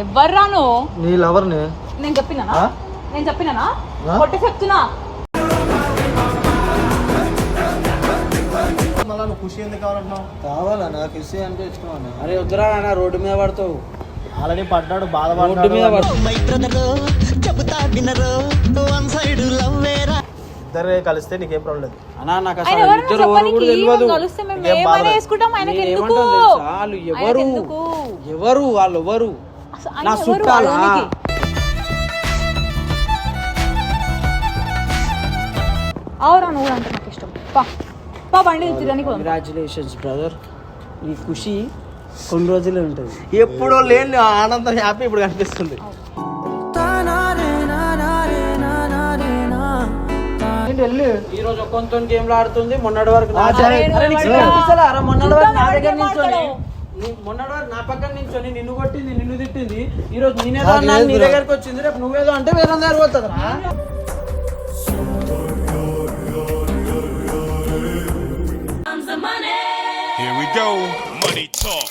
ఎవర్రా నువ్వు నీ లవర్ని? నేను చెప్పినానా? నేను చెప్పినానా? కొట్టి చెప్తున్నా. మళ్ళా నువ్వు ఖుషి ఎందుకు కావాలంటున్నావు? కావాలా? నాకు ఇస్తే అంటే ఇష్టం అన్న అరే వద్దురా నాన్న రోడ్డు మీద పడతావు. ఆల్రెడీ పడ్డాడు ఇద్దరే కలిస్తే నీకేం ప్రాబ్లం లేదు. అన్నా నాకు అసలు ఇద్దరు ఎవరు కూడా తెలియదు? వాళ్ళు ఎవరు? వాళ్ళు ఎవరు? నా చుట్టాలా? అవురా నువ్వు కూడా అంటే నాకు ఇష్టం. పా. పా బండి తిరగనికి పోదాం. కంగ్రాచులేషన్స్ బ్రదర్ నీ ఖుషి కొన్ని రోజులే ఉంటుంది. ఎప్పుడో లేని ఆనందం హ్యాపీ ఇప్పుడు కనిపిస్తుంది. ఈ రోజు ఒక్కొంతో గేమ్లు ఆడుతుంది మొన్నటి వరకు నా మొన్నటి వరకు నా దగ్గర ఎవరు నిల్చొని మాట్లాడో. నీ- మొన్నటి వరకు నా పక్కన నిల్చొని నిన్ను కొట్టింది నిన్ను తిట్టింది ఈ రోజు నేనేదో నాకు అన్నాను నీ. దగ్గరకు వచ్చింది రేపు నువ్వేదో అంటే వేరే దగ్గర పోతుందిరా Here we go. Money talk.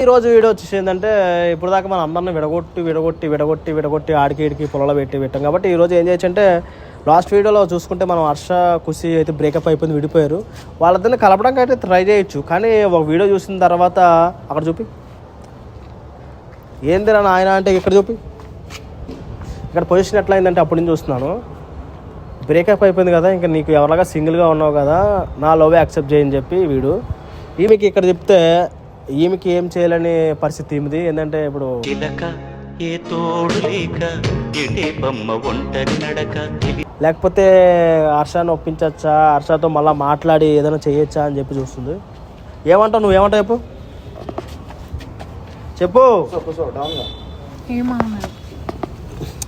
ఈ రోజు వీడియో వచ్చేసి ఏంటంటే ఇప్పుడు దాకా మన అందరిని విడగొట్టి విడగొట్టి విడగొట్టి విడగొట్టి ఆడికి ఈడికి పొలలో పెట్టి పెట్టాం కాబట్టి ఈ రోజు ఏం చేయొచ్చు అంటే లాస్ట్ వీడియోలో చూసుకుంటే మనం హర్ష కుసి అయితే బ్రేకప్ అయిపోయింది విడిపోయారు. వాళ్ళిద్దరిని కలపడానికి అయితే ట్రై చేయొచ్చు కానీ ఒక వీడియో చూసిన తర్వాత అక్కడ చూపి. ఏందిరా నాయన అంటే ఇక్కడ చూపి. ఇక్కడ పొజిషన్ ఎట్లా అయిందంటే అప్పటి నుంచి చూస్తున్నాను. బ్రేకప్ అయిపోయింది కదా ఇంకా నీకు ఎవరిలాగా సింగిల్గా ఉన్నావు కదా నా లవ్ యాక్సెప్ట్ చేయని చెప్పి వీడు. ఈమెకి ఇక్కడ చెప్తే ఈమెకి ఏం చేయాలని పరిస్థితి ఈమెది ఏంటంటే ఇప్పుడు ఏ తోడు లేక ఎటే బొమ్మ ఒంటరి నడక. లేకపోతే హర్షాన్ని ఒప్పించచ్చా? హర్షతో మళ్ళీ మాట్లాడి ఏదైనా చేయొచ్చా అని చెప్పి చూస్తుంది. ఏమంటావు నువ్వు? ఏమంటావు చెప్పు. చెప్పు?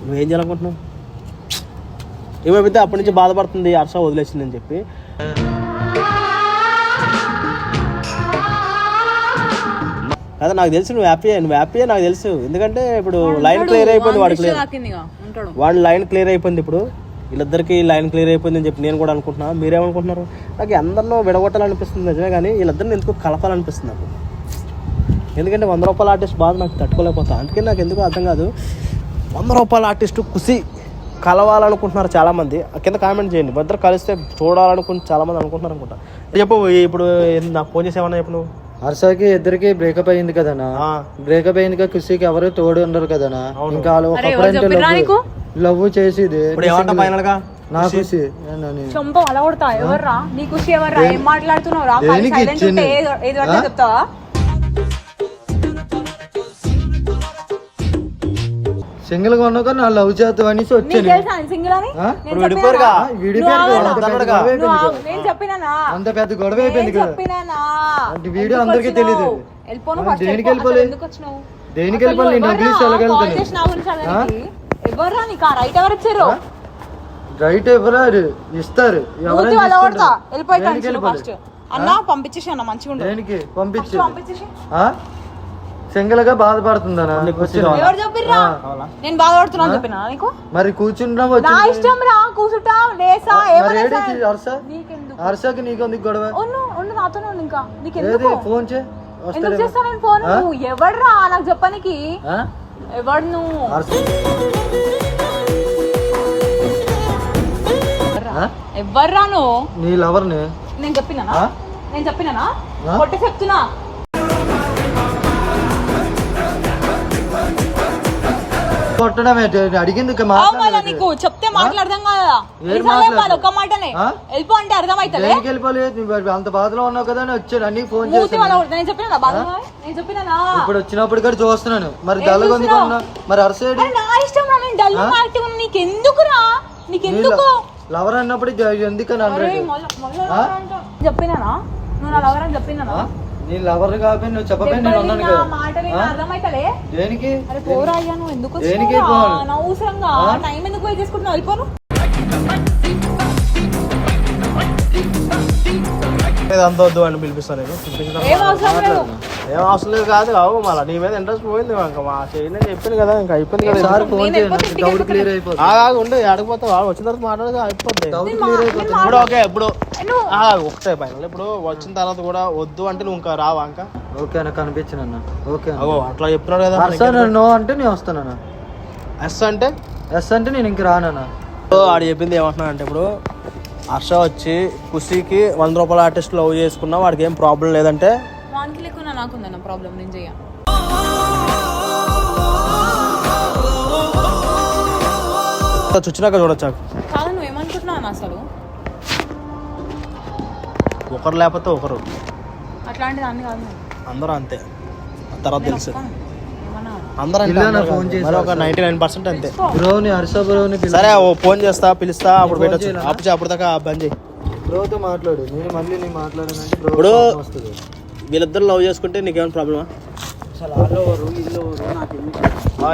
నువ్వేం చేయాలనుకుంటున్నావు? ఏమైతే అప్పటి నుంచి బాధపడుతుంది. హర్ష వదిలేసిందని చెప్పి. అదే నాకు తెలుసు నువ్వు హ్యాపీ నువ్వు హ్యాపీ నాకు తెలుసు. ఎందుకంటే ఇప్పుడు లైన్ క్లియర్ అయిపోయింది వాడు క్లియర్ వాడి లైన్ క్లియర్ అయిపోయింది ఇప్పుడు. వీళ్ళిద్దరికి లైన్ క్లియర్ అయిపోయింది అని చెప్పి నేను కూడా అనుకుంటున్నా. మీరేమనుకుంటున్నారు? నాకు అందరినో విడగొట్టాలనిపిస్తుంది నిజమే కానీ వీళ్ళిద్దరిని ఎందుకు కలపాలనిపిస్తుంది నాకు? ఎందుకంటే వంద రూపాయల ఆర్టిస్ట్ బాధ నాకు తట్టుకోలేకపోతా. అందుకే నాకు ఎందుకు అర్థం కాదు. వంద రూపాయల ఆర్టిస్ట్ కుసి కలవాలనుకుంటున్నారు చాలామంది. కింద కామెంట్ చేయండి. ఇద్దరు కలిస్తే చూడాలనుకుని చాలామంది అనుకుంటున్నారు అనుకుంటా. చెప్పు ఇప్పుడు నాకు ఫోన్ చేసేవన్నా చెప్పు నువ్వు. హర్షకి ఇద్దరికి బ్రేకప్ అయింది కదనా. బ్రేకప్ అయింది కదా ఖుషికి ఎవరు తోడు ఉండరు కదనా. ఇంకా వాళ్ళు ఒకప్పుడు? లవ్ లవ్ చేసేది ఇప్పుడు ఏమంటా ఫైనల్గా నా ఖుషి ఏందని? చంప అలా కొడతా ఎవర్రా నీ ఖుషి ఎవర్రా ఏం మాట్లాడుతున్నావు రా? చెప్తావా సింగిల్గా ఉన్నాక నా లవ్ చేస్తావు అనేసి వచ్చాను సింగిల్ అని? నేను విడిపోరుగా? విడిపోయారు ఆగు. అంత పెద్ద. గొడవ అయిపోయింది ఆగు. కదా. నేను చెప్పినానా అంత పెద్ద గొడవ అయిపోయింది నేను కదా చెప్పినానా అంటే వీడియో అందరికీ. వెళ్ళిపోను ఫస్ట్ దేనికి వెళ్ళిపో. వెళ్ళిపోలే? అసలు ఎందుకు వచ్చినావు? దేనికి అసలు వెళ్ళిపోలే? నేను ఎవర్రా? డబ్బులు ఇస్తే కాల్ ఎలాగెళ్తాను? చేసి నా గురించి అడగడానికి? ఎవర్రా నీకు ఆ రైట్ ఎవరు ఇచ్చారు రైట్ ఎవరు ఇస్తారు. వెళ్ళిపోయి? అన్న పంపించేసి అన్న మంచిగా పంపించి పంపించేసి సింగిల్గా బాధపడుతుందనా నీకు? ఎవరు చెప్పిర్రా? నేను బాధపడుతున్నా అని చెప్పినా నీకు? మరి కూర్చుంటాం నా ఇష్టం రా కూసుంటా లేసా ఏమన్నా. హర్ష? హర్షకి నీకు ఎందుకు గొడవ? ఉండు నాతోనే ఇంకా. నీకెందుకు? ఫోన్ చే ఎందుకు వస్తాడేమో. చేస్తా నేను ఫోన్? ఆ? నువ్వు ఎవడ్రా? నాకు చెప్పనికి? ఎవడు నువ్వు? ఎవర్రా నువ్వు? నీ లవర్ని. నేను చెప్పినానా? ఆ? నేను చెప్పినానా? ఆ? కొట్టి చెప్తున్నా. కొట్టడం? అడిగింది. నీకు చెప్తే మాట్లాడదాం కదా. మాటనే? వెళ్ళిపో అంటే వెళ్ళిపోలేదు? అంత బాధలో ఉన్నావు కదా అని వచ్చాను. అన్ని ఫోన్ నేను చెప్పినా ఇప్పుడు వచ్చినప్పుడు కూడా చూస్తున్నాను. మరి డల్గా ఉంది? కొన్నా మరి అరసేడి అరే నా ఇష్టం రా నేను డల్ యాక్టివ్ నీకు ఎందుకురా నీకు ఎందుకు లవర్ అన్నప్పుడు ఎందుకని. చెప్పినానా? నువ్వు నా లవర్ అని చెప్పినానా? నీ లవర్ కాబట్టి నువ్వు చెప్పకపోయి నేను ఉన్నాను కదా? అర్థమైతలే దేనికి అరే పోరా అయ్యా నువ్వు ఎందుకు దేనికి? అనవసరంగా? టైం ఎందుకు పోయి చేసుకుంటున్నావు వెళ్ళిపోను మీద అంత వద్దు అని పిలిపిస్తాను నేను. ఏం అవసరం లేదు. కాదు కావు మళ్ళీ. నీ మీద ఇంట్రెస్ట్ పోయింది ఇంకా మా చేయని చెప్పింది కదా ఇంకా అయిపోయింది కదా. సార్ ఫోన్ నేను డౌట్ క్లియర్ అయిపోతుంది. ఆగా ఉండి అడిగిపోతే వాడు వచ్చిన తర్వాత మాట్లాడితే అయిపోద్ది. డౌట్ నేను క్లియర్ అయిపోతుంది. నేను ఇప్పుడు ఓకే ఇప్పుడు ఒకటే పైన ఇప్పుడు వచ్చిన తర్వాత కూడా వద్దు అంటే నువ్వు ఇంకా రావా ఇంకా? ఓకే అన్న కనిపించిన అన్న. ఓకే అట్లా చెప్తున్నాడు కదా నో అంటే నేను వస్తానన్న ఎస్ అంటే? ఎస్ అంటే నేను ఇంక రానన్నా ఆడు చెప్పింది ఏమంటున్నా అంటే ఇప్పుడు హర్ష వచ్చి కుషికి వంద రూపాయల ఆర్టిస్ట్ లవ్ చేసుకున్నా వాడికి ఏం ప్రాబ్లం లేదంటే వానికి లేకున్నా నాకుందన్న ప్రాబ్లం నేను చెయ్య. చుచ్చినాక చూడొచ్చు? కాదు నువ్వు ఏమనుకుంటున్నావు అసలు? ఒకరు లేకపోతే ఒకరు. అట్లాంటి దాన్ని కాదు నేను. అందరూ అంతే. తర్వాత తెలుసు. అందరూ ఫోన్. చేసి ఒక నైన్టీ నైన్ పర్సెంట్ అంతే. బ్రోని హర్ష బ్రోని. సరే ఓ ఫోన్ చేస్తా పిలుస్తా అప్పుడు పెట్టచ్చు? అప్పుడు అప్పుడు దాకా బంద్ చేయి. బ్రోతో మాట్లాడు. నేను మళ్ళీ నేను మాట్లాడానంటే బ్రో వస్తుంది. వీళ్ళిద్దరు లవ్ చేసుకుంటే నీకేమైనా ప్రాబ్లమా? అసలు వాళ్ళు ఎవరు ఇల్లు ఎవరు నాకు ఎందుకు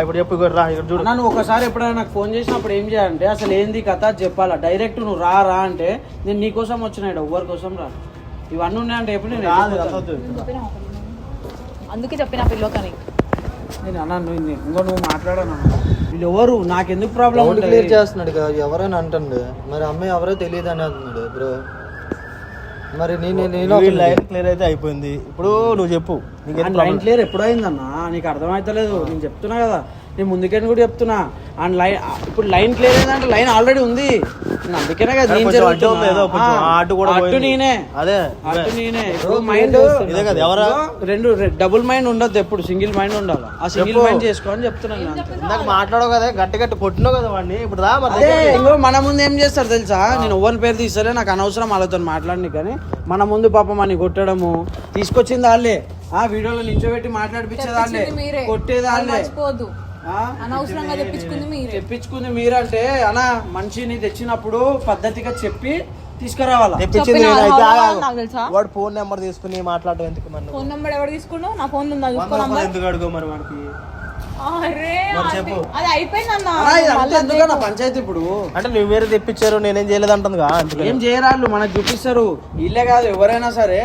ఇప్పుడు చెప్పు ఇక్కడ రా ఇక్కడ చూడు. అన్నా నువ్వు ఒకసారి ఎప్పుడైనా నాకు ఫోన్ చేసినప్పుడు ఏం చేయాలంటే అసలు ఏంది కథ చెప్పాలా? డైరెక్ట్ నువ్వు రా రా అంటే నేను నీకోసం వచ్చిన ఎవరి కోసం రా? ఇవన్నీ ఉన్నాయంటే ఎప్పుడు నేను. అందుకే చెప్పిన పిల్లకని నేను అన్నా నువ్వు ఇంకో నువ్వు మాట్లాడాను వీళ్ళు ఎవరు నాకు ఎందుకు ప్రాబ్లం డౌట్ ఉంటుంది? క్లియర్ చేస్తున్నాడు కదా ఎవరైనా అంటుండే. మరి అమ్మాయి ఎవరో తెలియదు అని అంటున్నాడు బ్రో. మరి నేను నేను లైన్ క్లియర్ అయితే అయిపోయింది. ఇప్పుడు నువ్వు చెప్పు. నీకేం లైన్ ప్రాబ్లం క్లియర్ ఎప్పుడైందన్నా? నీకు అర్థమైతలేదు. నేను చెప్తున్నా కదా. నేను ముందుకని కూడా చెప్తున్నా. అండ్ లైన్ ఇప్పుడు లైన్ క్లియర్ అయిందంటే లైన్ ఆల్రెడీ ఉంది. అందుకనే కదా నేను పోయింది. నేనే. అదే అటు నేనే. ఇప్పుడు మైండ్. ఇదే కదా ఎవరా? రెండు డబుల్ మైండ్ ఉండదు ఎప్పుడు సింగిల్ మైండ్ ఉండాలి. ఆ సింగిల్. మైండ్ చేసుకో అని చెప్తున్నాను. ఇందాక మాట్లాడవు కదా గట్టి గట్టి కొట్టినావు కదా వాడిని. ఇప్పుడు రా అదే. ఇంకో మన ముందు ఏం చేస్తారు తెలుసా? నేను ఎవరి పేరు తీస్తారే నాకు అనవసరం వాళ్ళతో మాట్లాడి కానీ మన ముందు పాపం అని కొట్టడము తీసుకొచ్చింది వాళ్ళే. ఆ వీడియోలో నిల్చోబెట్టి మాట్లాడిపించేది వాళ్ళే అనవసరంగా తెప్పించుకుంది మీరే. తెప్పించుకుంది మీరంటే అనా మనిషిని తెచ్చినప్పుడు పద్ధతిగా చెప్పి తీసుకురావాలా? తెప్పించింది? వాడు ఫోన్ నెంబర్ తీసుకుని మాట్లాడడం ఎందుకు? ఫోన్ నెంబర్ ఎవరు తీసుకున్నావు నా ఫోన్ ఉందా? చూసుకో ఎందుకు అడుగు మరి వాడికి? చెప్పు. అది పంచాయతీ ఇప్పుడు? అంటే నువ్వు వేరే తెప్పించారు నేనేం చేయలేదు అంటుందిగా ఏం చేయరాళ్ళు మనకు చూపిస్తారు. వీళ్ళే కాదు ఎవరైనా సరే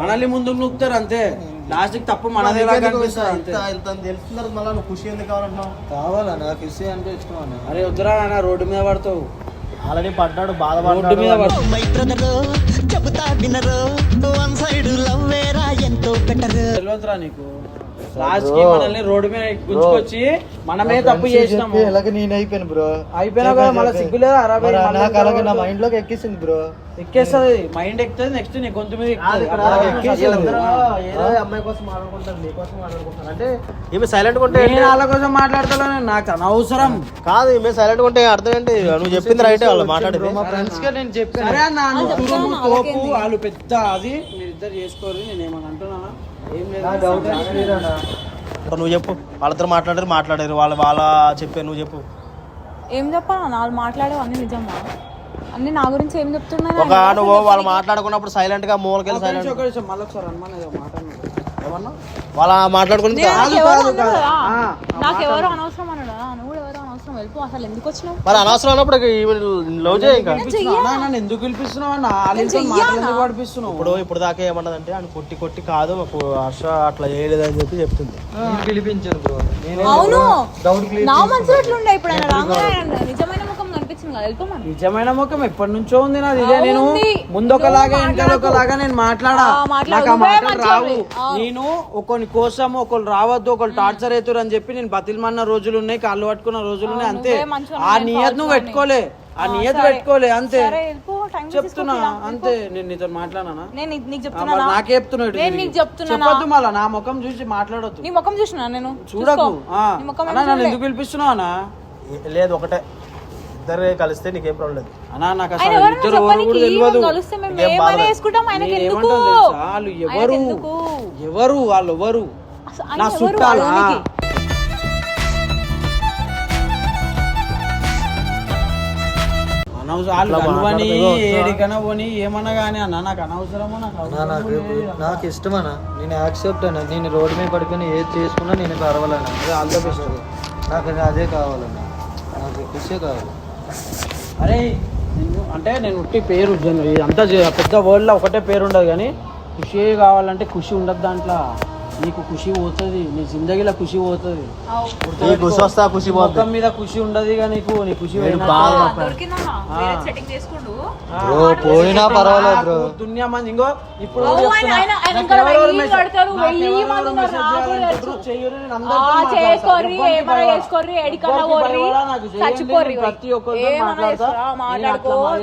మనల్ని ముందుకు నూకుతారు అంతే. లాస్ట్కి తప్పు మనదే తెలుస్తున్నారు మళ్ళీ నువ్వు ఖుషి ఎందుకు కావాలంటున్నావు? కావాలా? నాకు ఇస్తే అంటే ఇష్టం అన్న. అరే వద్దురా నాన్న రోడ్డు మీద పడతావు. ఆల్రెడీ పడ్డాడు రోడ్డు బాధపడ్డాడు మీద పడతావు. మై బ్రదరు చెబుతా వినరు. వన్ సైడ్ లవ్ వేరా ఎంతో బెటర్ తెలియదురా నీకు. లాస్ట్కి మనల్ని రోడ్డు మీద గుంజుకొచ్చి మనమే తప్పు చేసినాము. ఇలాగ నేను అయిపోయాను బ్రో? అయిపోయినా కదా మళ్ళీ సిగ్గులేదా? అరవై మరి నాకు అలాగే నా మైండ్లోకి ఎక్కిసింది బ్రో. ఎక్కేస్తుంది. మైండ్ ఎక్కుతుంది నెక్స్ట్ నీ గొంతు మీద అమ్మాయి కోసం మాట్లాడుకుంటారు నీ కోసం మాట్లాడుకుంటారు. అంటే ఈమె సైలెంట్ ఉంటే నేను వాళ్ళ కోసం మాట్లాడతాను నాకు అనవసరం. కాదు ఈమె సైలెంట్ ఉంటే అర్థం ఏంటి? నువ్వు చెప్పింది రైటే వాళ్ళు మాట్లాడేది. మా ఫ్రెండ్స్గా నేను చెప్పాను. సరే అన్న తోపు వాళ్ళు పెద్ద అది మీరిద్దరు చేసుకోరు నేను ఏమని అంటున్నానా? నువ్వు చెప్పు. వాళ్ళతో మాట్లాడారు మాట్లాడారు. వాళ్ళు వాళ్ళ చెప్పే నువ్వు చెప్పు. ఏం చెప్పాలి? వాళ్ళు మాట్లాడేవి అన్ని నిజమా? అన్ని నా గురించి ఏం చెప్తున్నారు ఒక నువ్వు వాళ్ళు మాట్లాడుకున్నప్పుడు సైలెంట్గా మూలకెళ్ళి సైలెంట్ వాళ్ళ మాట్లాడుకుని కాదు, ఎవరు కాదు, అన్నారు కదా? ఆ, నాకు ఎవరు అనవసరం అన్నాడు నువ్వు వెళ్ళిపో అసలు ఎందుకు వచ్చినావు? మరి అనవసరం అన్నప్పుడు లవ్ ఎందుకు పిలిపిస్తున్నావు పడిపిస్తున్నావు. ఇప్పుడు ఇప్పుడు దాకా ఏమన్నదంటే ఆయన కొట్టి కొట్టి కాదు మాకు హర్ష అట్లా చేయలేదని చెప్పి చెప్తుంది. పిలిపించాను బ్రో. అవును. డౌట్ క్లియర్ నా మనసులో ఎట్లుండే ఇప్పుడు ఆయన రాగానే ఆయన నిజమైన ముఖం కనిపించింది కదా నిజమైన ముఖం ఎప్పటి నుంచో ఉంది నాది. ఇదే నేను ఉంది. ముందు ఒకలాగా నేను మాట్లాడా. నాకు ఆ మాటలు రావు. నేను ఒకరి కోసం ఒకరు రావద్దు ఒకరు టార్చర్ అవుతారు అని చెప్పి నేను బతిల్మన్న రోజులు ఉన్నాయి కాళ్ళు పట్టుకున్న రోజులు ఉన్నాయి అంతే. ఆ నియత్ నువ్వు పెట్టుకోలే. ఆ నియత్. పెట్టుకోలే అంతే. సరే వెళ్ళిపో. టైం చెప్తున్నా అంతే. నేను నీతో మాట్లాడానా? నేను నీకు- చెప్తున్నా చెప్తున్నాడు నేను నీకు చెప్తున్నా చెప్పొద్దు మళ్ళా నా ముఖం చూసి మాట్లాడొద్దు. నీ ముఖం చూసినా నేను? చూడకు. ఎందుకు పిలిపిస్తున్నావు అన్నా? లేదు ఒకటే. ఇద్దరు కలిస్తే నీకేం ప్రాబ్లం లేదు. అన్నా నాకు అసలు ఇద్దరు ఎవరు చెప్పనీకి కూడా తెలియదు? వాళ్ళు ఎవరు? ఎవరు? వాళ్ళు ఎవరు? నా చుట్టాలా? ఏమన్నా కానీ అన్న నాకు అనవసరమో? నాకు నాకు ఇష్టమన్నా. నేను యాక్సెప్ట్ అన్న. నేను రోడ్డు మీద పడుకొని ఏది చేసుకున్నా నేను పర్వాలన్నా అదే ఆల్ ద బెస్ట్ నాకు అది అదే కావాలన్నా. నాకు ఖుషే కావాలి. అరే అంటే నేను ఉట్టి పేరు అంతా పెద్ద వరల్డ్లో ఒకటే పేరు ఉండదు కానీ ఖుషి కావాలంటే ఖుషి ఉండదు దాంట్లో. నీకు ఖుషి పోతుంది నీ జిందగీలో ఖుషి పోతుంది. ఈ ఖుషి వస్తా ఖుషి మొత్తం మీద ఖుషి ఉండదు ఇక నీకు నీ ఖుషి బ్రో పోయినా పర్వాలేదు బ్రో. దునియా మంది ఇంకో ఇప్పుడు ప్రతి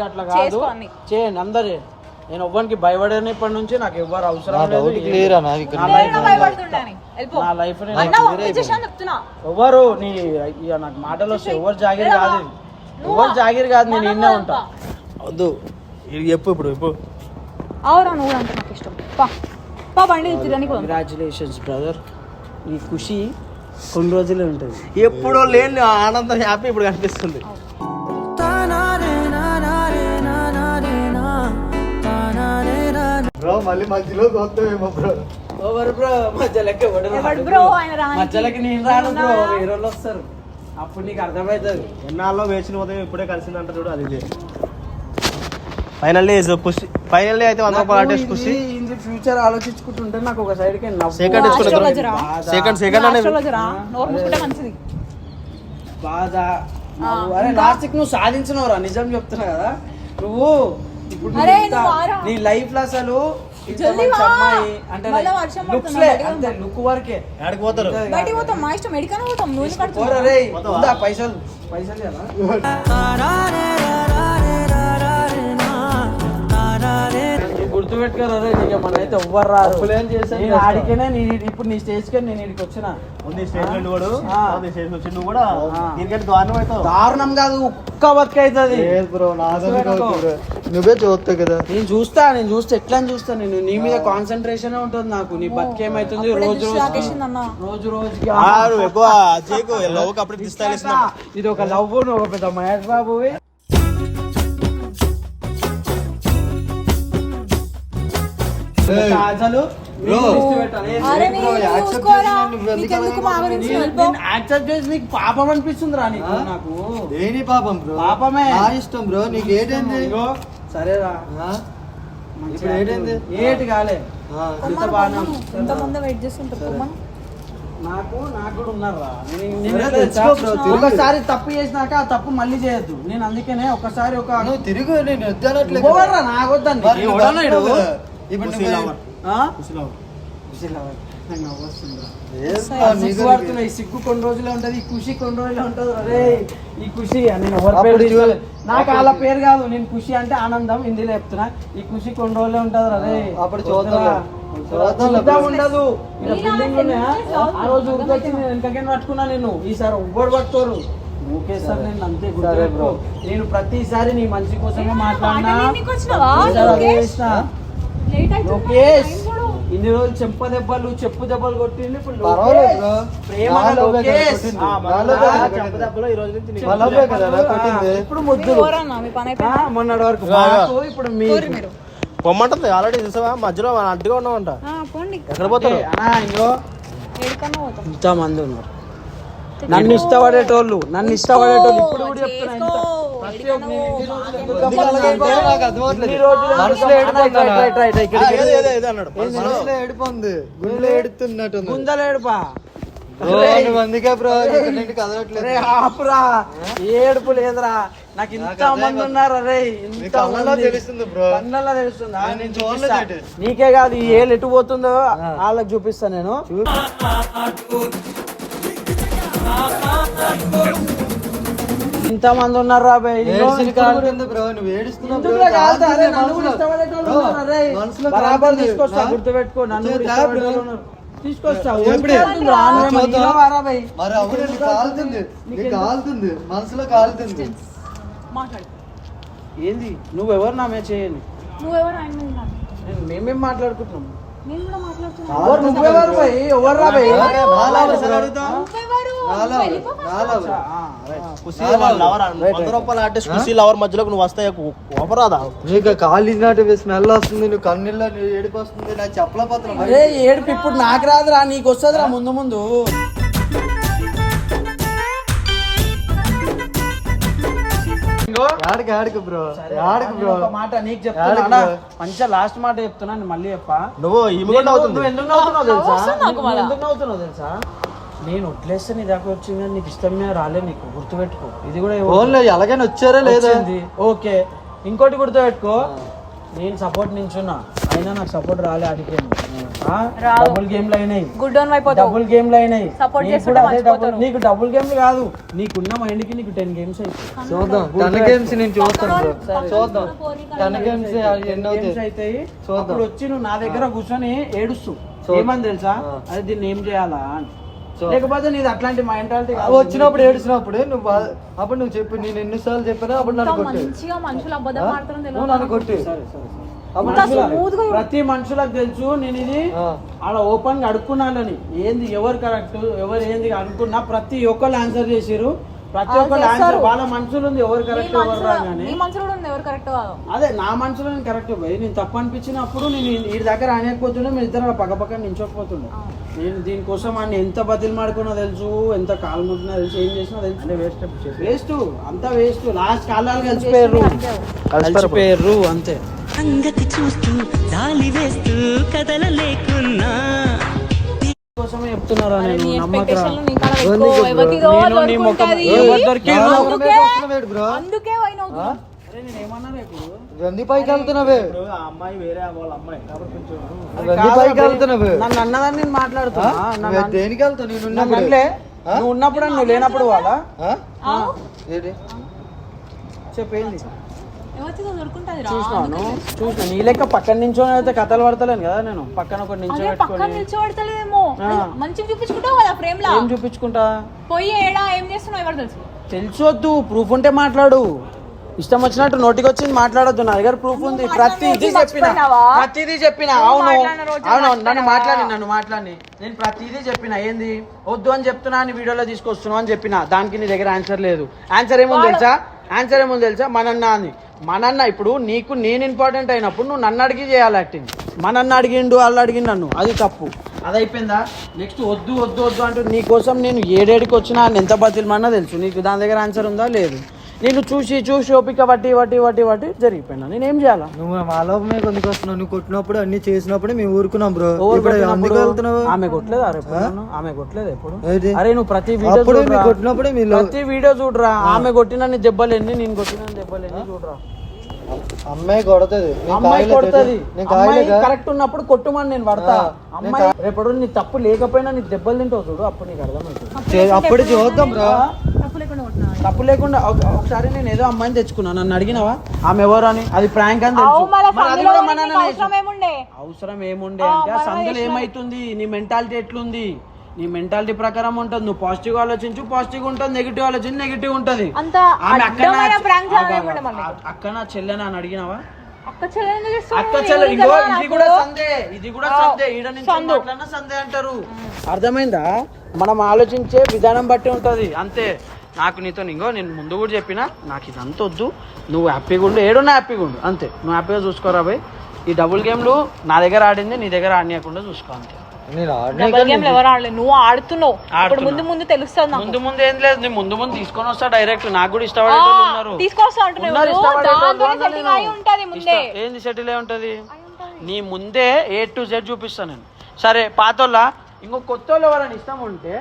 అట్లా కాదు. చేయండి అందరే. నేను ఎవ్వరికి భయపడేప్పటి నుంచి నాకు ఎవ్వరు అవసరం లేదు క్లియర్ అన్న ఇక్కడ నా లైఫ్ ఎవరు నీ నాకు మాటలు వస్తాయి ఎవరు జాగిరి కాదు. ఎవరు జాగిరి కాదు నేను ఇన్నే ఉంటా. వద్దు. చెప్పు ఇప్పుడు చెప్పు. అవురా నువ్వు అంటే నాకు ఇష్టం. పా. బండి కంగ్రాచులేషన్స్ బ్రదర్ నీ ఖుషి కొన్ని రోజులే ఉంటుంది. ఎప్పుడో లేని ఆనందం హ్యాపీ ఇప్పుడు కనిపిస్తుంది. బ్రో మళ్ళీ మధ్యలో వస్తావేమో బ్రో. ఓవర్ బ్రో మధ్యలోకి ఎవడు బ్రో ఆయన? మధ్యలోకి నేను రాను బ్రో వేరే వాళ్ళు వస్తారు. అప్పుడు నీకు అర్థమవుతుంది. ఎన్నాళ్ళలో వేసిన ఉదయం ఇప్పుడే కలిసిందంట చూడు అది ఫైనల్లీ ఖుషి ఫైనల్లీ అయితే వంద రూపాయలు ఆర్టిస్ట్ ఖుషి ఫ్యూచర్ ఆలోచించుకుంటుంటే నాకు ఒక సైడ్కి నవ్వు. సెకండ్? సెకండ్ సెకండ్ అనేది Astrologer ఆ? నోరు మూసుకుంటే మంచిది. బాధ. అరే నువ్వు సాధించినవరా నిజం చెప్తున్నా కదా. నువ్వు ఇప్పుడు నీ అరే, నువ్వు ఆరా. నీ లైఫ్లో అసలు ఇంత జల్దీ మంచి వా. అమ్మాయి అంటే మళ్ళా వర్షం లుక్స్ పడుతుంది, లే బయటికి అంతే లుక్ వరకే. ఆడికి పోతారు? బయటికి పోతాం మా ఇష్టం ఎడికనే పోతాం నువ్వు ఎందుకు పోరా కడుతున్నావు? రేయ్, ఉందా పైసలు? పైసలు కదా గుర్తు పెట్టుకోరా రే నీకు మన అయితే ఎవ్వరు రారు. అప్పులేం చేశాను నేను ఆడికేనే నీ ఇప్పుడు నీ స్టేజ్కి నేను ఇక్కడికి వచ్చిన. ఉంది స్టేట్మెంట్ కూడా ఆ. ఉంది స్టేట్మెంట్ వచ్చి నువ్వు కూడా. దీనికంటే దారుణం అవుతావు దారుణం కాదు కుక్క బతుక అవుతుంది. బ్రో నువ్వే చూస్తావు కదా. నేను చూస్తా నేను చూస్తే. ఎట్లా అని చూస్తా నేను? నీ మీద కాన్సన్ట్రేషన్ ఉంటుంది నాకు. నీ బతికేమైతుంది అప్పుడే రోజు రోజు. రోజు ఎక్కువ తీస్తా ఇది ఒక లవ్ నువ్వు ఒక పెద్ద మహేష్ బాబు నీకు పాపం అనిపిస్తుంది రా నీకు? నాకు. దేని పాపం బ్రో పాపమే. నా ఇష్టం బ్రో నీకు ఏంటంది? సరేరా? ఇప్పుడు ఏంటంది? ఏటి కాలే. నాకు నాకు కూడా ఉన్నారా. ఒకసారి తప్పు చేసినాక ఆ తప్పు మళ్ళీ చేయొద్దు. నేను అందుకనే ఒకసారి ఒక నువ్వు తిరుగు నేను వద్దనట్లేదు. ఓవర్రా నాకొద్దండి. ఇప్పుడు సిగ్గు కొన్ని రోజులే ఉంటది ఈ ఖుషి కొన్ని రోజులే ఉంటది. అరే ఈ ఖుషి నేను ఎవరి పేరు. నాకు వాళ్ళ పేరు కాదు. నేను ఖుషి అంటే ఆనందం హిందీలో చెప్తున్నా. ఈ ఖుషి కొన్ని రోజులే ఉంటది అరే అప్పుడు చూద్దాం. ఉండదు. ఆ రోజు ఉరికొచ్చి నేను వెనకకే పట్టుకున్నా నేను ఈసారి ఎవ్వరు పట్టుకోరు. ఓకే సార్ నేను అంతే bro. నేను ప్రతిసారి నీ మంచి కోసమే మాట్లాడినా. లోకేష్? ఇన్ని రోజులు చెంప దెబ్బలు చెప్పు దెబ్బలు కొట్టింది ఇప్పుడు పర్వాలేదు బ్రో ప్రేమ కదా లోకేష్. కొట్టింది. ఆ, మన నాలో ఆ, కదా చెప్పు కొట్టింది. దెబ్బలో ఈ రోజు నుంచి నీకు మన లోపే కదా నా కొట్టింది ఇప్పుడు మీ ముద్దులు ఓరన్నా, మీ పని ఆ, అయిపోయిందా? మొన్నటి వరకు ఇదిగో, ఇదిగో. మాకు, ఇప్పుడు మీ మీరు. పొమ్మంటుంది ఆల్రెడీ చూసావా మధ్యలో అడ్డుగా ఉన్నామంట ఆ, పోండి ఎక్కడ పోతారు పోతాం ఇంత మంది ఉన్నారు నన్ను ఇష్టపడేటోళ్ళు నన్ను ఇష్టపడేటోళ్ళు ఇప్పుడు కూడా చెప్తున్నా ఏడుపు? గుండెలో కదలట్లేదు అరే ఆపురా. ఏడుపు లేదురా. నాకు ఇంత మంది. ఉన్నారు అరే ఇంత. తెలుస్తుంది. నీకే కాదు ఈ ఏళ్ళు ఎటు పోతుందో వాళ్ళకి చూపిస్తా నేను. ఇంత మంది ఉన్నారు రా బే. ఇదిగో ఏడ్చిన ఇక్కడ కూడా- కాలుతుంది బ్రో? నువ్వు ఏడుస్తున్నావు బ్రో? ఎందుకురా కాలుతా? అరే, కాలుతుంది నన్ను కూడా మనసులో. ఇష్టపడేటోళ్ళు బ్రో, ఉన్నారు, అరే. మనసులో బరాబర్ కాలుతుంది. తీసుకొస్తా నా- గుర్తుపెట్టుకో నన్ను మనసులో కాలుతుంది ఏంది? నువ్వెవరు నా మీద చేయండి మేమేం మాట్లాడుకుంటున్నాం? నేను కూడా మాట్లాడుతున్నా. ఎవరు నువ్వెవరు ఎవరు రా వంద రూపాయల ఆర్టిస్ట్ ఖుషి లవర్ మధ్యలోకి నువ్వు వస్తాయి ఓపరాదా నీకు కాలినట్టు స్మెల్ వస్తుంది నువ్వు కన్నీళ్ళ ఏడుపు వస్తుంది నాకు చెప్పలేకపోతున్నా అరే ఏడుపు ఇప్పుడు నాకు రాదురా నీకు వస్తుందిరా ముందు ముందు. ఇంగో ఆడికి ఆడికి బ్రో సరే, ఆడికి నేను బ్రో ఒక మాట నీకు చెప్తున్నా? మంచిగా లాస్ట్ మాట చెప్తున్నా నేను మళ్ళీ చెప్పా. నువ్వు ఎందుకు నవ్వుతున్నావు తెలుసా. ఎందుకు నవ్వుతున్నావు తెలుసా? నేను వడ్లేస్తే నీ దాకా వచ్చింది కానీ నీకు ఇష్టం మీద రాలే నీకు. గుర్తుపెట్టుకో. ఇది కూడా ఫోన్లో ఎలాగైనా వచ్చారా లేదా? ఓకే. ఇంకోటి గుర్తుపెట్టుకో. నేను సపోర్ట్ నించున్నా. అయినా నాకు సపోర్ట్ రాలే ఆడికి. డబుల్ గేమ్లు అయినాయి. గుడ్ ఆన్ అయిపోతావు. డబుల్ గేమ్లు అయినాయి. నీకు మర్చిపోతారు. డబుల్ గేమ్లు కాదు. నీకున్న మైండ్కి నీకు టెన్ గేమ్స్ అయితాయి చూద్దాం. టెన్ గేమ్స్ నేను చూస్తాను చూద్దాం. టెన్ గేమ్స్ ఎన్ని అవుతాయి? చూద్దాం. అప్పుడు వచ్చి నువ్వు నా దగ్గర కూర్చొని ఏడుస్తూ. ఏమని తెలుసా? అదే దీన్ని ఏం చేయాలా? అని లేకపోతే నీది అట్లాంటి మెంటాలిటీ వచ్చినప్పుడు ఏడుచినప్పుడు నువ్వు అప్పుడు నువ్వు చెప్పు నేను ఎన్నిసార్లు చెప్పినా అప్పుడు నన్ను కొట్టు మంచిగా మనుషులు అబద్ధం నువ్వు నన్ను కొట్టు అప్పుడు smooth గా ప్రతి మనుషులకు తెలుసు నేను ఇది ఆ. ఆడ ఓపెన్గా అడుక్కున్నానని. ఏంది ఎవరు కరెక్ట్ ఎవరు ఏంది అనుకున్నా ప్రతి ఒక్కళ్ళు ఆన్సర్ చేసిరు ప్రతి ఒక్కళ్ళు ఆన్సర్ వాళ్ళ మనుషులు ఉంది ఎవరు కరెక్ట్ ఎవరు మనసులో రాగానే నీ మనసులో కూడా ఉంది ఎవరు కరెక్ట్ కాదు. అదే నా మనసులో నేను కరెక్ట్ పోయి. నేను తప్పు అనిపించినప్పుడు నేను ఈ దగ్గర అనేకపోతుండే మీ ఇద్దరు పక్క పక్కన నించోకపోతుండే. నేను దీనికోసం ఆయన ఎంత బతిలు మాడుకున్నా తెలుసు ఎంత కాలు ముట్టినా తెలుసు ఏం చేసినా తెలుసు. వేస్ట్ వేస్ట్ అంతా వేస్ట్ లాస్ట్ కాలాలు కలిసిపోయారు. కలిసిపోయారు అంతే. సంగతి చూస్తూ జాలి వేస్తూ కదలలేకున్నా కోసమే చెప్తున్నారా నేను? నమ్మకరా నేను నీ ముఖం-? అందుకే పైకి వెళ్తున్నావే అమ్మాయి వేరే వాళ్ళ అమ్మాయి. నువ్వు ఎందుకు పైకి వెళ్తున్నావు నన్ను అన్నదాన్ని నేను మాట్లాడుతున్నా. నన్ను నువ్వు దేనికి వెళ్తావు నేను నన్ను ఉన్నప్పుడు. నువ్వు ఉన్నప్పుడు నువ్వు లేనప్పుడు వాళ్ళ? ఆ? చూసినాను. చూసిన నీ లెక్క పక్కన నించొని అయితే కథలు పడతలేను కదా నేను. పక్కన అదే నించో మంచిగా చూపించుకుంటావు కదా ఫ్రేమ్ లా ఏం చూపించుకుంటా? పోయి ఏడా ఏం చేస్తున్నావు? ఎవరు తెలుసు? తెలుసొద్దు. ప్రూఫ్ ఉంటే మాట్లాడు. ఇష్టం వచ్చినట్టు నోటికి వచ్చింది మాట్లాడొద్దు. నా దగ్గర ప్రూఫ్ ఉంది. ప్రతిదీ చెప్పిన? ప్రతిదీ చెప్పిన. అవును. అవును. నన్ను? మాట్లాడి నన్ను మాట్లాడి. నేను ప్రతిదీ చెప్పిన. ఏంది? వద్దు అని చెప్తున్నా అని వీడియోలో తీసుకొస్తున్నావు అని చెప్పిన. దానికి నీ దగ్గర ఆన్సర్ లేదు. ఆన్సర్ ఏముంది తెలుసా? ఆన్సర్ ఏముంది తెలుసా? మనన్న అని. మనన్న ఇప్పుడు నీకు నేను ఇంపార్టెంట్ అయినప్పుడు నువ్వు నన్ను అడిగి చేయాలి యాక్టింగ్. మనన్న అడిగిండు వాళ్ళు అడిగిండు నన్ను. అది తప్పు. అది అయిపోయిందా నెక్స్ట్ వద్దు వద్దు వద్దు అంటూ నీ కోసం నేను ఏడేడికి వచ్చినా ఎంత బతిలమన్నా తెలుసు. నీకు దాని దగ్గర ఆన్సర్ ఉందా? లేదు. నేను చూసి చూసి ఓపిక వట్టి వట్టి వట్టి వట్టి జరిగిపోయినా. నేను ఏం చేయాలా? నువ్వు మా లోపమే కొందుకు వస్తున్నావు? నువ్వు కొట్టినప్పుడు అన్ని చేసినప్పుడు మేము ఊరుకున్నాం బ్రో. అందుకు వెళ్తున్నావు? ఆమె కొట్టలేదు అరే? ఆమె కొట్టలేదు ఎప్పుడు? అరే నువ్వు ప్రతి వీడియో కొట్టినప్పుడే ప్రతి వీడియో చూడరా? ఆమె కొట్టిన నీ దెబ్బలు ఎన్ని నేను కొట్టిన దెబ్బలు ఎన్ని చూడరా? అమ్మాయి కొడుతుంది. అమ్మాయి కాయలే కొడుతుంది. అమ్మాయి కరెక్ట్ ఉన్నప్పుడు కొట్టుమని నేను పడతా. అమ్మాయి రేపటి నీ తప్పు లేకపోయినా నీ దెబ్బలు తింటావు చూడు అప్పుడు నీకు అర్థమవుతుంది. అప్పుడు చూద్దాం బ్రో తప్పు లేకుండా ఒకసారి నేను ఏదో అమ్మాయిని తెచ్చుకున్నా. నన్ను అడిగినావా? ఆమె ఎవరు అని? అది ప్రాంక్ అని తెలుసు. అవసరం ఏముండే? అవసరం ఏముండే? అంటే ఆ సందులో ఏమైతుంది? నీ మెంటాలిటీ ఎట్లుంది? నీ మెంటాలిటీ ప్రకారం ఉంటుంది. నువ్వు పాజిటివ్ ఆలోచించు పాజిటివ్ ఉంటుంది. నెగిటివ్ ఆలోచించు నెగిటివ్ ఉంటుంది. అక్క నా చెల్లెని అని అడిగినావా? అక్క చెల్లె ఇది కూడా నాకు? సందే ఇది కూడా సందే. ఈడ నుంచి మాట్లాడినా సందే అంటారు. అర్థమైందా? మనం ఆలోచించే విధానం బట్టి ఉంటది. అంతే. నాకు నీతో ఇంకో నేను ముందు కూడా చెప్పిన నాకు ఇదంతా వద్దు. నువ్వు హ్యాపీగా ఉండు. ఏడున్నా హ్యాపీగా ఉండు. అంతే. నువ్వు హ్యాపీగా చూసుకోరా బాయ్ ఈ డబుల్ గేమ్లు నా దగ్గర ఆడింది నీ దగ్గర ఆడనీయకుండా చూసుకో అంతే. డబల్ ఎవరు ఆడలేదు నువ్వు ఆడుతున్నావు. ఇప్పుడు. ముందు ముందు తెలుస్తుంది నాకు. ముందు ముందు ఏం లేదు. నేను ముందు ముందు తీసుకొని వస్తా డైరెక్ట్. నాకు కూడా ఇష్టపడే ఉన్నారు. తీసుకొస్తా ఉంటది ముందే. ఏంది సెటిల్ అయి ఉంటది? నీ ముందే ఏ టు జెడ్ చూపిస్తాను నేను. సరే పాతోళ్ళ? ఇంకో కొత్త వాళ్ళు ఎవరైనా ఇష్టం ఉంటే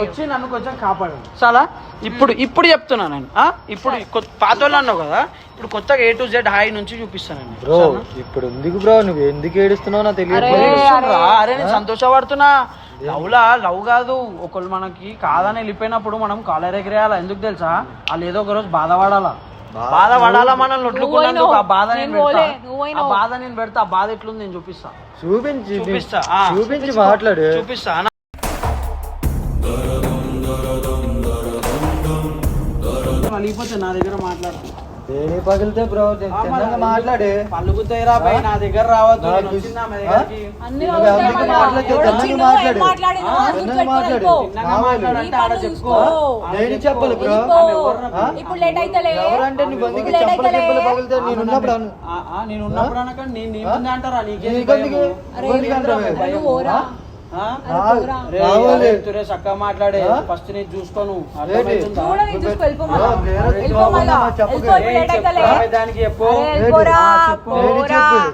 వచ్చి నన్ను కొంచెం కాపాడండి. చాలా? ఇప్పుడు ఇప్పుడు చెప్తున్నా నేను. ఆ? ఇప్పుడు కొత్త- పాతోళ్ళు అన్నావు కదా ఇప్పుడు కొత్తగా ఏ టు జెడ్ హాయ్ నుంచి చూపిస్తాను బ్రో ఇప్పుడు ఎందుకు బ్రో? నువ్వు ఎందుకు ఏడుస్తున్నావు నాకు తెలియదు. అరే నేను సంతోషపడుతున్నా. లవ్ లా లవ్ కాదు. ఒకళ్ళు మనకి కాదని వెళ్ళిపోయినప్పుడు మనం కాలర్ ఎగిరేయాలా? ఎందుకు తెలుసా? వాళ్ళు ఏదో ఒక రోజు బాధపడాలా? బాధపడాలా మనల్ని ఒట్లుకున్నందుకు ఆ బాధ నేను పెడతా. ఆ. బాధ నేను పెడతా. ఆ బాధ ఎట్లుంది నేను చూపిస్తా. చూపించి చూపిస్తా. చూపించి మాట్లాడు. చూపిస్తా. వలిగిపోతే నా దగ్గర మాట్లాడు దేని పగిలితే బ్రో మాట్లాడే. పలుకుతాయిరా బై నా దగ్గర రావద్దు నేను మాట్లాడు. చెప్పాలి బ్రో? ఇప్పుడు లేట్ అయితేలే ఎవరంటే నీ బందికి పగిలితే నేను ఉన్నప్పుడు అను. ఆ, ఆ, నేను ఉన్నప్పుడు నీ ముందే అంటారా? నీకేం తురే చక్కగా మాట్లాడే. ఫస్ట్ నేను చూసుకోను. దానికి చెప్పు.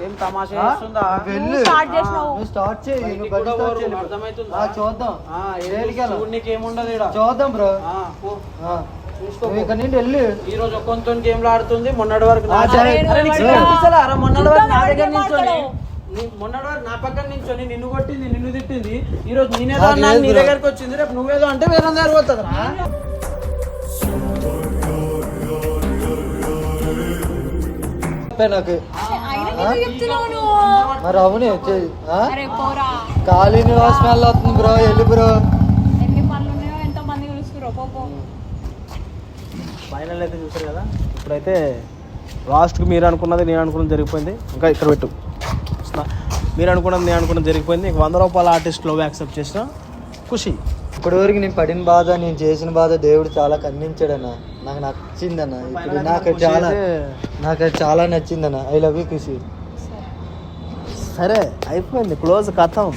ఏం తమాషా చేస్తుందా. అర్థమవుతుందా? చూద్దాం. నీకేముండదు. చూద్దాం బ్రో. ఇక్కడ నుండి వెళ్ళు. ఈ రోజు ఒక్కొంతో గేమ్లు ఆడుతుంది మొన్నటి వరకు మొన్నటి వరకు నా దగ్గర ఎవరికి నించొని మాట్లాడవు? నీ- మొన్నటి వరకు నా పక్కన నించొని నిన్ను కొట్టింది నిన్ను తిట్టింది. ఈ రోజు నేనేదో అన్నాను నీ. దగ్గరకు వచ్చింది రేపు నువ్వేదో అంటే వేరే దగ్గర పోతుందిరా చెప్పే నాకు? మరి అవునే ఖాళీ నివాసం వెళ్ళొస్తుంది బ్రో వెళ్ళి బ్రో. ఎన్ని పనులు ఉన్నాయో ఎంత మంది పిలుస్తురో పో పో. ఫైనల్ అయితే చూసారు కదా? ఇప్పుడైతే లాస్ట్కి మీరు అనుకున్నది నేను అనుకున్నది జరిగిపోయింది. ఇంకా ఇక్కడ పెట్టు. మీరు అనుకున్నది నేను అనుకున్నది జరిగిపోయింది. ఇంక వంద రూపాయల ఆర్టిస్ట్లో యాక్సెప్ట్ చేసిన ఖుషి. ఇప్పటి వరకు నేను పడిన బాధ నేను చేసిన బాధ దేవుడు చాలా కన్నించాడన్న నాకు నచ్చిందన్న. ఇప్పుడు నాకు చాలా నాకు అది చాలా నచ్చిందన్న. I love you Khushi. సరే అయిపోయింది. క్లోజ్ కథం.